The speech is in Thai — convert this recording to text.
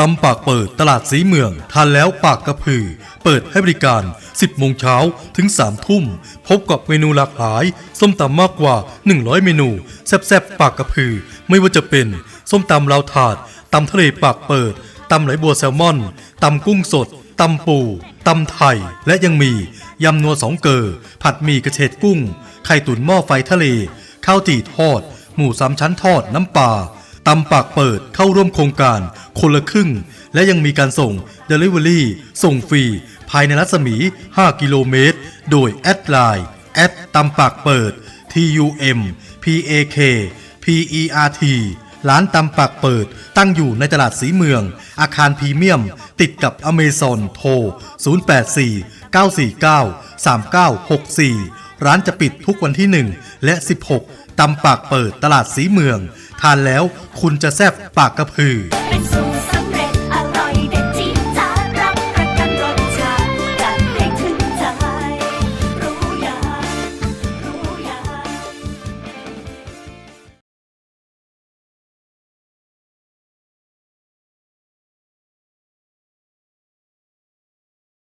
ตำปากเปิดตลาดสีเมืองทานแล้วปากกระพือ เปิดให้บริการ 10 โมงเช้าถึง 3 ทุ่ม พบกับเมนูหลากหลาย ส้มตำมากกว่า 100 เมนู แซ่บๆ ปากกระพือ ไม่ว่าจะเป็น ส้มตำลาวถาดตำทะเลปากเปิดตำไหลบัวแซลมอนตำกุ้งสดตำปูตำไทย และยังมียำนัวสองเกอผัดหมี่กระเฉดกุ้ง ไข่ตุ๋นหม้อไฟทะเล ข้าวจี่ทอด หมูสามชั้นทอดน้ำปลา ตำปากเปิดเข้าร่วมโครงการ คนละครึ่ง และยังมีการส่ง Delivery ส่งฟรี ภายในรัศมี 5 กิโลเมตร โดยแอดไลน์แอดตำปากเปิด TUM PAK PERT ร้านตำปากเปิด ตั้งอยู่ในตลาดสีเมือง อาคารพรีเมียม ติดกับอเมซอนโทร 084 949 3964 ร้านจะปิดทุกวันที่ 1 และ 16ตำปากเปิดตลาดสีเมือง ทานแล้ว คุณจะแซบปากกระพือ